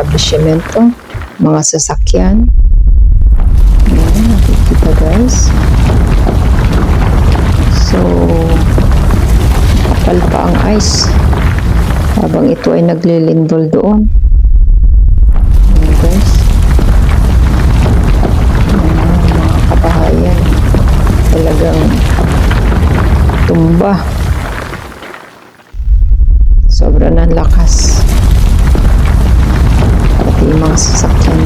establishmento, mga sasakyan. Ayan, nakikita guys. So, kapal pa ang ice habang ito ay naglilindol doon. Guys. Ayan, mga kabahayan. Tumba. Sobra ng lakas. Mga sasakyan.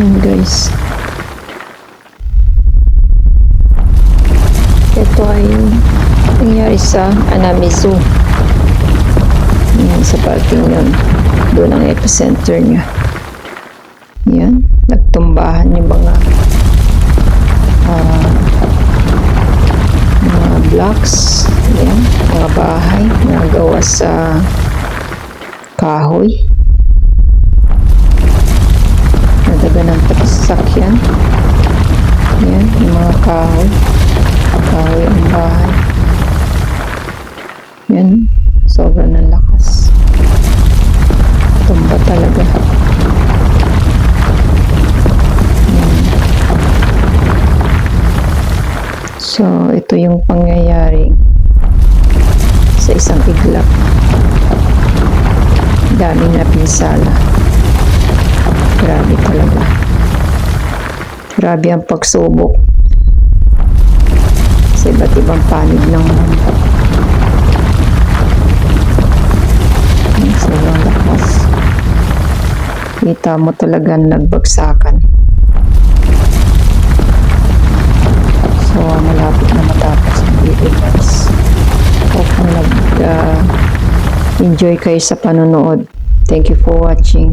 Ayan guys. Ito ay nangyari sa Anamizu. Yan, sa parking yun. Doon ang epicenter niya. Yan. Nagtumbahan yung mga ah, mga blocks. Yan. Mga bahay na gawa sa kahoy. Nadaga ng sasakyan. Yan. Yung mga kahoy. Kahoy ang bahay. Yan. Sobra ng lakas. Tumba talaga. Yan. So, ito yung pangyayari sa isang iglap. Daming napinsala. Grabe talaga. Grabe ang pagsubok sa iba't ibang panig ng mundo. Ang sobrang lakas. Kita mo talaga nagbagsakan. Nag-enjoy kayo sa panonood. Thank you for watching.